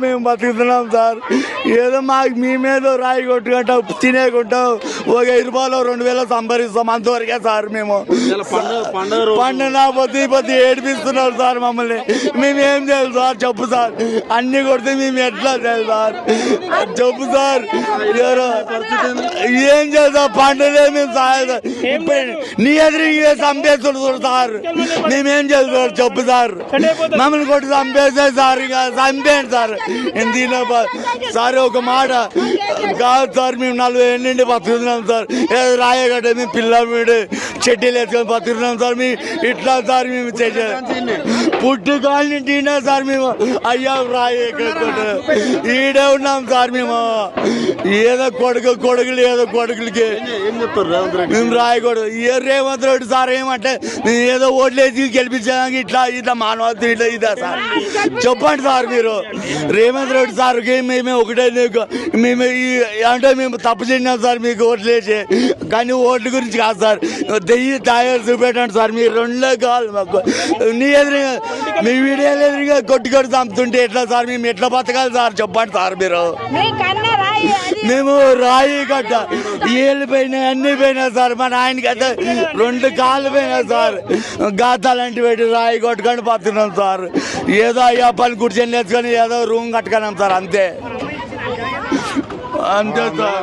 మేము బతుకుతున్నాం సార్. ఏదో మాకు మీ మీద రాయి కొట్టుకుంటాం తినేకుంటాం ఒక ఐదు రూపాయలు రెండు వేలు సంపాదిస్తాం. అంతవరకే సార్ మేము. పండుగ పొద్దు పొద్దు ఏడిపిస్తున్నారు సార్ మమ్మల్ని. మేము ఏం చేయాలి సార్ చెప్పు సార్. అన్ని కొడితే మేము ఎట్లా చేయాలి సార్? చెప్పు సార్. ఏం చేద్దాం పండుగలే మేము ఇప్పుడు నీ ఎదురు చంపేస్తున్నారు సార్. మేమేం సార్? చెప్పు సార్. మమ్మల్ని కొట్టి చంపేసే సార్ ఇక చంపేయండి సార్. ఎందుకు సార్ ఒక మాట. కాదు సార్ మేము నలభై ఏళ్ళ నుండి బతుకుతున్నాం సార్. ఏదో రాయగడ్డ మేము పిల్ల చెడ్డీలు వేసుకొని బతుకున్నాం సార్ మీ ఇట్లా సార్ మేము చేసే పుట్టు కాలనీ తిన్నా సార్ మేము అయ్యా రాయి ఈడే ఉన్నాం సార్ మేము. ఏదో కొడుకు కొడుకులు ఏదో కొడుకులకి. మేము రాయకూడదు. ఏ రేవంత్ రెడ్డి సార్ ఏమంటే నేను ఏదో ఓట్లేసి గెలిపించడానికి ఇట్లా ఇట్లా మానవత్వం ఇట్లా ఇదా సార్. చెప్పండి సార్ మీరు. రేవంత్ రెడ్డి సార్కి మేమే ఒకటే నీకు- మేము అంటే మేము తప్పు చేసినాం సార్ మీకు ఓట్లేసి. కానీ ఓట్ల గురించి కాదు సార్. దెయ్యి తయారు చూపెట్టండి సార్. మీరు రెండులే కావాలి మాకు. నీ ఎదురుగా మీ వీడియోలు ఎదురుగా కొట్టి కొట్టి చంపుతుంటే ఎట్లా సార్? మేము ఎట్లా బతకాలి సార్? చెప్పండి సార్ మీరు. మేము రాయి కట్ట. ఏళ్ళు పోయినాయి అన్ని పోయినాయి సార్. మా నాయనకి అయితే రెండు కాళ్ళు పోయినాయి సార్. గాతాలంటి పెట్టి రాయి కొట్టుకొని బతున్నాం సార్. ఏదో అయ్యా పని కూర్చొని నేర్చుకొని ఏదో రూమ్ కట్టుకున్నాం సార్. అంతే. అంతే సార్.